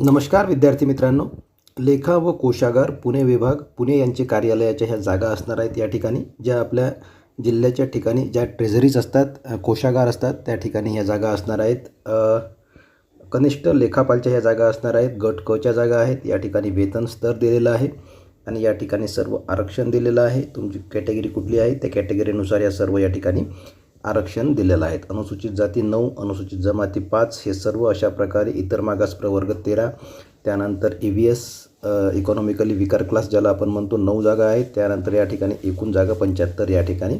नमस्कार विद्यार्थी मित्रांनो. लेखा व कोशागार पुणे विभाग पुणे यांचे कार्यालयाच्या ह्या जागा असणार आहेत या ठिकाणी. ज्या आपल्या जिल्ह्याच्या ठिकाणी ज्या ट्रेझरीज असतात कोशागार असतात त्या ठिकाणी ह्या जागा असणार आहेत. कनिष्ठ लेखापालच्या ह्या जागा असणार आहेत. गट कच्या जागा आहेत. या ठिकाणी वेतन स्तर दिलेलं आहे आणि या ठिकाणी सर्व आरक्षण दिलेलं आहे. तुमची कॅटेगरी कुठली आहे? त्या कॅटेगरीनुसार या सर्व या ठिकाणी आरक्षण दिलेलं आहे अनुसूचित जाती नऊ अनुसूचित जमाती पाच हे सर्व अशा प्रकारे इतर मागास प्रवर्ग तेरा त्यानंतर E V S economically weaker class ज्याला आपण म्हणतो नऊ जागा आहेत. त्यानंतर या ठिकाणी एकूण जागा पंच्याहत्तर या ठिकाणी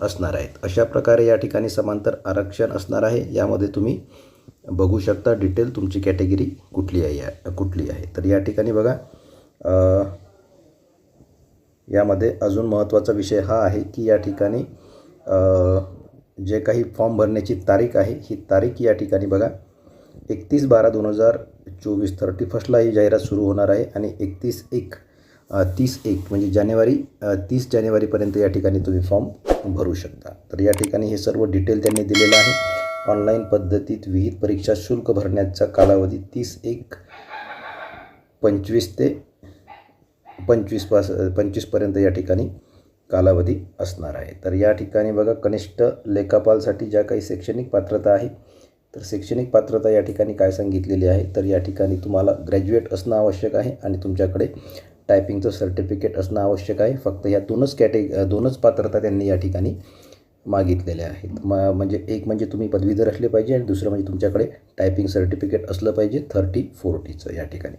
असणार आहेत. अशा प्रकारे या ठिकाणी समांतर आरक्षण असणार आहे. यामध्ये तुम्ही बघू शकता डिटेल तुमची कॅटेगरी कुठली आहे या कुठली आहे. तर या ठिकाणी बघा यामध्ये अजून महत्त्वाचा विषय हा आहे की या ठिकाणी जे काही फॉर्म भरण्याची तारीख आहे ही तारीख या ठिकाणी बघा. एकतीस बारा दोन हजार चोवीस थर्टी फर्स्टला ही जाहिरात सुरू होणार आहे आणि एकतीस एक तीस एक म्हणजे जानेवारी तीस जानेवारीपर्यंत या ठिकाणी तुम्ही फॉर्म भरू शकता. तर या ठिकाणी हे सर्व डिटेल त्यांनी दिलेलं आहे. ऑनलाईन पद्धतीत विहित परीक्षा शुल्क भरण्याचा कालावधी तीस एक पंचवीस ते पंचवीस पास पंचवीसपर्यंत या ठिकाणी कालावधी असणार आहे. तर या ठिकाणी बघा कनिष्ठ लेखापालसाठी ज्या काही शैक्षणिक पात्रता आहे तर शैक्षणिक पात्रता या ठिकाणी काय सांगितलेली आहे? तर या ठिकाणी तुम्हाला ग्रॅज्युएट असणं आवश्यक आहे आणि तुमच्याकडे टायपिंगचं सर्टिफिकेट असणं आवश्यक आहे. फक्त ह्या दोनच कॅटे दोनच पात्रता त्यांनी या ठिकाणी मागितलेल्या आहेत. म म्हणजे एक म्हणजे तुम्ही पदवीधर असले पाहिजे आणि दुसरं म्हणजे तुमच्याकडे टायपिंग सर्टिफिकेट असलं पाहिजे थर्टी फोर्टीचं या ठिकाणी.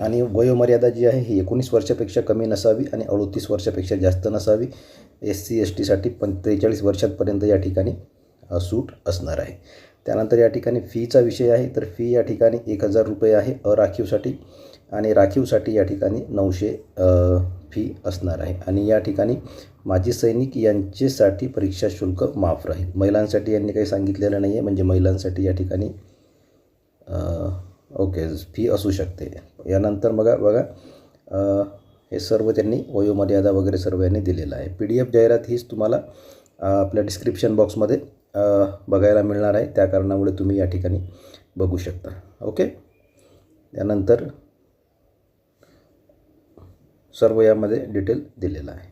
आणि वयोमर्यादा जी आहे ही एकोणीस वर्षापेक्षा कमी नसावी आणि अडोतीस वर्षापेक्षा जास्त नसावी. एस सी एस टीसाठी पण त्रेचाळीस वर्षांपर्यंत या ठिकाणी सूट असणार आहे. त्यानंतर या ठिकाणी फीचा विषय आहे तर फी या ठिकाणी एक हजार रुपये आहे अराखीवसाठी आणि राखीवसाठी या ठिकाणी नऊशे फी असणार आहे. आणि या ठिकाणी माजी सैनिक यांचेसाठी परीक्षा शुल्क माफ राहील. महिलांसाठी यांनी काही सांगितलेलं नाही आहे म्हणजे महिलांसाठी या ठिकाणी ओके फी असू शकते. यानंतर बघा बघा हे सर्व त्यांनी वयोमर्यादा वगैरे सर्व यांनी दिलेलं आहे. पी डी एफ जाहिरात हीच तुम्हाला आपल्या डिस्क्रिप्शन बॉक्समध्ये बघायला मिळणार आहे. त्या कारणामुळे तुम्ही या ठिकाणी बघू शकता. ओके? त्यानंतर सर्व यामध्ये डिटेल दिलेलं आहे.